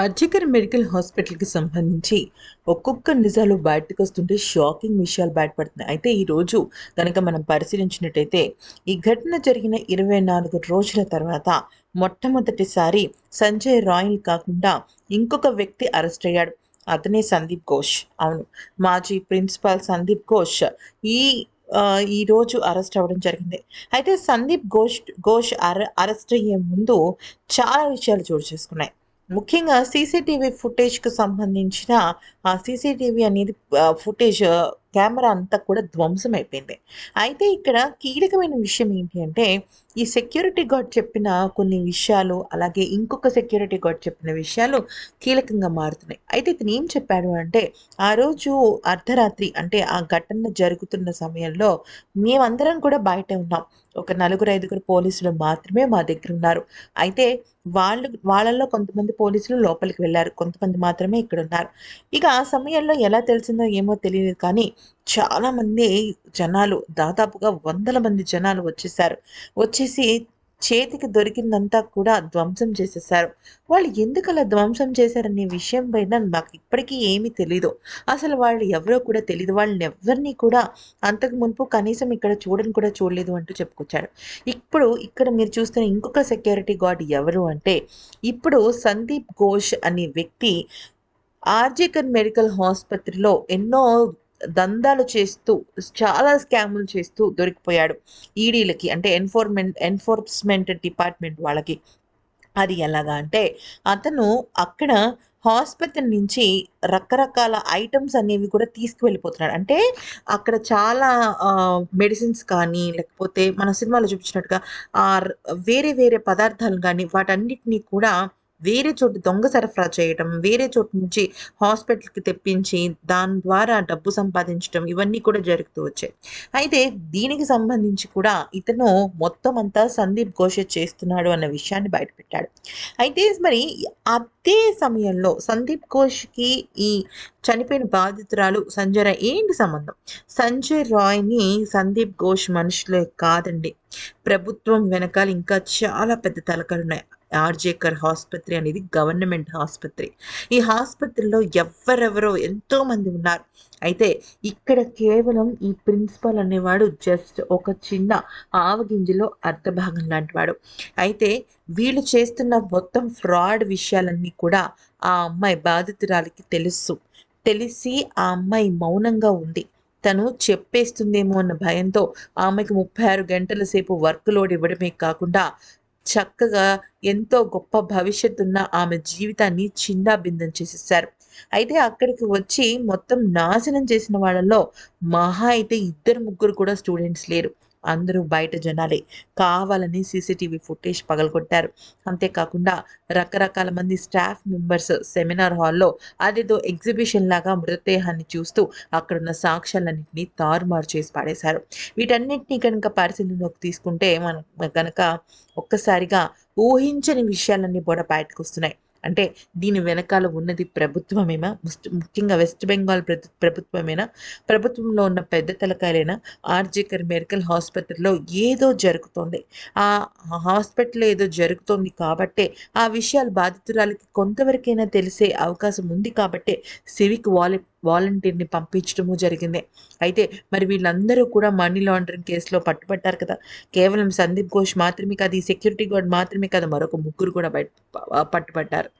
అర్జికర్ medical హాస్పిటల్కి సంబంధించి ఒక్కొక్క నిజాలు బయటకు వస్తుంటే షాకింగ్ విషయాలు బయటపడుతున్నాయి. అయితే ఈరోజు కనుక మనం పరిశీలించినట్టయితే ఈ ఘటన జరిగిన ఇరవై నాలుగు రోజుల తర్వాత మొట్టమొదటిసారి సంజయ్ రాయ్ని కాకుండా ఇంకొక వ్యక్తి అరెస్ట్ అయ్యాడు. అతనే సందీప్ ఘోష్. అవును మాజీ ప్రిన్సిపాల్ సందీప్ ఘోష్ ఈ ఈరోజు ఈ రోజు అరెస్ట్ అవ్వడం జరిగింది. అయితే సందీప్ ఘోష్ ఘోష్ అర అరెస్ట్ అయ్యే ముందు చాలా విషయాలు చోటు చేసుకున్నాయి. ముఖ్యంగా సీసీటీవీ ఫుటేజ్కి సంబంధించిన ఆ సీసీటీవీ అనేది ఫుటేజ్ కెమెరా అంతా కూడా ధ్వంసం అయిపోయింది అయితే ఇక్కడ కీలకమైన విషయం ఏంటి అంటే ఈ సెక్యూరిటీ గార్డ్ చెప్పిన కొన్ని విషయాలు అలాగే ఇంకొక సెక్యూరిటీ గార్డ్ చెప్పిన విషయాలు కీలకంగా మారుతున్నాయి. అయితే ఇతను ఏం చెప్పాడు అంటే ఆ రోజు అర్ధరాత్రి అంటే ఆ ఘటన జరుగుతున్న సమయంలో మేమందరం కూడా బయట ఉన్నాం. ఒక నలుగురు ఐదుగురు పోలీసులు మాత్రమే మా దగ్గర ఉన్నారు. అయితే వాళ్ళు వాళ్ళల్లో కొంతమంది పోలీసులు లోపలికి వెళ్ళారు. కొంతమంది మాత్రమే ఇక్కడ ఉన్నారు. ఇక ఆ సమయంలో ఎలా తెలిసిందో ఏమో తెలియదు కానీ చాలామంది జనాలు దాదాపుగా వందల మంది జనాలు వచ్చేసారు. వచ్చేసి చేతికి దొరికిందంతా కూడా ధ్వంసం చేసేసారు. వాళ్ళు ఎందుకు అలా ధ్వంసం చేశారనే విషయం పైన నాకు ఇప్పటికీ ఏమీ తెలీదు. అసలు వాళ్ళు ఎవరో కూడా తెలియదు వాళ్ళని ఎవరిని కూడా అంతకు మునుపు కనీసం ఇక్కడ చూడని కూడా చూడలేదు అంటూ చెప్పుకొచ్చాడు. ఇప్పుడు ఇక్కడ మీరు చూస్తున్న ఇంకొక సెక్యూరిటీ గార్డ్ ఎవరు అంటే ఇప్పుడు సందీప్ ఘోష్ అనే వ్యక్తి ఆర్జికన్ మెడికల్ ఆసుపత్రిలో ఎన్నో దందాలు చేస్తూ చాలా స్కాములు చేస్తూ దొరికిపోయాడు. ఈడీలకి అంటే ఎన్ఫోర్మెంట్ ఎన్ఫోర్స్మెంట్ డిపార్ట్మెంట్ వాళ్ళకి. అది ఎలాగా అంటే అతను అక్కడ హాస్పిటల్ నుంచి రకరకాల ఐటమ్స్ అనేవి కూడా తీసుకువెళ్ళిపోతున్నాడు. అంటే అక్కడ చాలా మెడిసిన్స్ కానీ లేకపోతే మన సినిమాలో చూపించినట్టుగా ఆ వేరే వేరే పదార్థాలు కానీ వాటన్నిటినీ కూడా వేరే చోటు దొంగ సరఫరా చేయటం వేరే చోటు నుంచి హాస్పిటల్కి తెప్పించి దాని ద్వారా డబ్బు సంపాదించడం ఇవన్నీ కూడా జరుగుతూ వచ్చాయి. అయితే దీనికి సంబంధించి కూడా ఇతను మొత్తం అంతా సందీప్ ఘోష చేస్తున్నాడు అన్న విషయాన్ని బయటపెట్టాడు. అయితే మరి అదే సమయంలో సందీప్ ఘోష్కి ఈ చనిపోయిన బాధితురాలు సంజయ్ రాయ్ ఏంటి సంబంధం? సంజయ్ రాయ్ని సందీప్ ఘోష్ మనుషులే కాదండి. ప్రభుత్వం వెనకాల ఇంకా చాలా పెద్ద తలకాలు ఉన్నాయి. ఆర్జేకర్ ఆసుపత్రి అనేది గవర్నమెంట్ ఆసుపత్రి ఈ ఆసుపత్రిలో ఎవరెవరో ఎంతో మంది ఉన్నారు. అయితే ఇక్కడ కేవలం ఈ ప్రిన్సిపల్ అనేవాడు జస్ట్ ఒక చిన్న ఆవగింజలో అర్ధభాగం లాంటివాడు. అయితే వీళ్ళు చేస్తున్న మొత్తం ఫ్రాడ్ విషయాలన్నీ కూడా ఆ అమ్మాయి బాధితురాలికి తెలుసు. తెలిసి ఆ అమ్మాయి మౌనంగా ఉంది తను చెప్పేస్తుందేమో అన్న భయంతో ఆమెకు ముప్పై ఆరు గంటల సేపు వర్క్ లోడ్ ఇవ్వడమే కాకుండా చక్కగా ఎంతో గొప్ప భవిష్యత్తు ఉన్న ఆమె జీవితాన్ని చిందాబిందం చేసేసారు. అయితే అక్కడికి వచ్చి మొత్తం నాశనం చేసిన వాళ్ళలో మహా అయితే ఇద్దరు ముగ్గురు కూడా స్టూడెంట్స్ లేరు. అందరూ బయట జనాలే కావాలని సీసీటీవీ ఫుటేజ్ పగలగొట్టారు. అంతేకాకుండా రకరకాల మంది స్టాఫ్ మెంబర్స్ సెమినార్ హాల్లో అదేదో ఎగ్జిబిషన్ లాగా మృతదేహాన్ని చూస్తూ అక్కడున్న సాక్ష్యాలన్నింటినీ తారుమారు చేసి పాడేశారు. వీటన్నిటినీ కనుక పరిశీలనలోకి తీసుకుంటే మనం కనుక ఒక్కసారిగా ఊహించని విషయాలన్నీ కూడా బయటకు వస్తున్నాయి. అంటే దీని వెనకాల ఉన్నది ప్రభుత్వమేనా? ముఖ్యంగా వెస్ట్ బెంగాల్ ప్రభుత్వమేనా? ప్రభుత్వంలో ఉన్న పెద్ద తలకాయలైనా? ఆర్జేకర్ మెడికల్ హాస్పిటల్లో ఏదో జరుగుతోంది. ఆ హాస్పిటల్లో ఏదో జరుగుతోంది కాబట్టే ఆ విషయాలు బాధితురాలకి కొంతవరకైనా తెలిసే అవకాశం ఉంది కాబట్టే సివిక్ వాలెట్ వాలంటీర్ని పంపించడము జరిగింది. అయితే మరి వీళ్ళందరూ కూడా మనీ లాండరింగ్ కేసులో పట్టుబట్టారు కదా. కేవలం సందీప్ ఘోష్ మాత్రమే కాదు ఈ సెక్యూరిటీ గార్డ్ మాత్రమే కాదు మరొక ముగ్గురు కూడా బయట పట్టుబట్టారు.